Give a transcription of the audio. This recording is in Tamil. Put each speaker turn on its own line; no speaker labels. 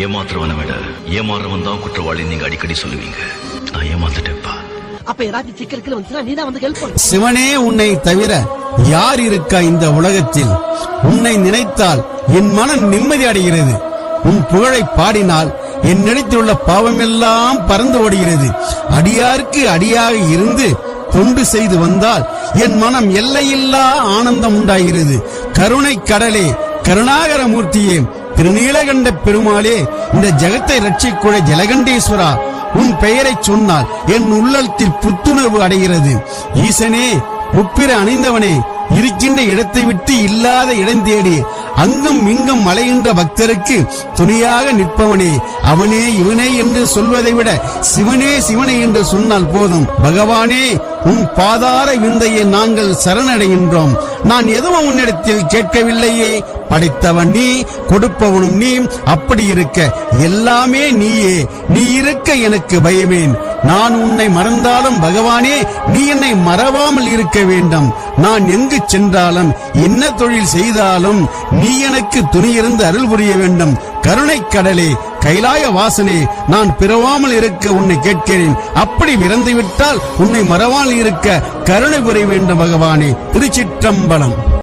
ஏமாத்துறவனை விட ஏமாறுறவன் தான் குற்றவாளி நீங்க அடிக்கடி சொல்லுவீங்க. நான் ஏமாத்துட்டேன்ப்பா
அப்ப ஏதாச்சும் சிக்கலுக்கு வந்துச்சுன்னா நீ தான் வந்து ஹெல்ப் பண்ணு
சிவனே உன்னை தவிர யார் இருக்கா இந்த உலகத்தில்? உன்னை நினைத்தால் என் மனம் நிம்மதி அடைகிறது. உன் புகழை பாடினால் என் நினைத்துள்ள பாவமெல்லாம் பறந்து ஓடுகிறது. அடியாருக்கு அடியாக இருந்து தொண்டு செய்து வந்தால் என் மனம் எல்லையில்லா ஆனந்தம் உண்டாகிறது. கருணை கடலே கருணாகர மூர்த்தியே திருநீலகண்ட பெருமாளே இந்த ஜெகத்தை ரட்சிக்குழ ஜலகண்டேஸ்வரா உன் பெயரைச் சொன்னால் என் உள்ளத்தில் புத்துணர்வு அடைகிறது. ஈசனே முப்பிர அணிந்தவனே இருக்கின்ற இடத்தை விட்டு இல்லாத இடம் தேடி அங்கும் இங்கும் மலைகின்ற பக்தருக்கு துணையாக நிற்பவனே அவனே இவனே என்று சொல்வதை விட சிவனே சிவனே என்று சொன்னால் போதும். பகவானே உன் பாதார விந்தையை நாங்கள் சரணடைகின்றோம். நான் எதுவும் உன்னிடத்தில் கேட்கவில்லையே. படைத்தவன் நீ கொடுப்பவனும் நீ அப்படி இருக்க. எல்லாமே நீயே. நீ இருக்க எனக்கு பயமேன். நான் உன்னை மறந்தாலும் பகவானே நீ என்னை மறவாமல் இருக்க வேண்டும். நான் எங்கு சென்றாலும் என்ன தொழில் செய்தாலும் நீ எனக்கு துணியிருந்து அருள் புரிய வேண்டும். கருணை கடலே கைலாய வாசனே நான் பிறவாமல் இருக்க உன்னை கேட்கிறேன். அப்படி இறந்து விட்டால் உன்னை மறவாமல் இருக்க கருணை புரிய வேண்டும் பகவானே. திருச்சிற்றம்பலம்.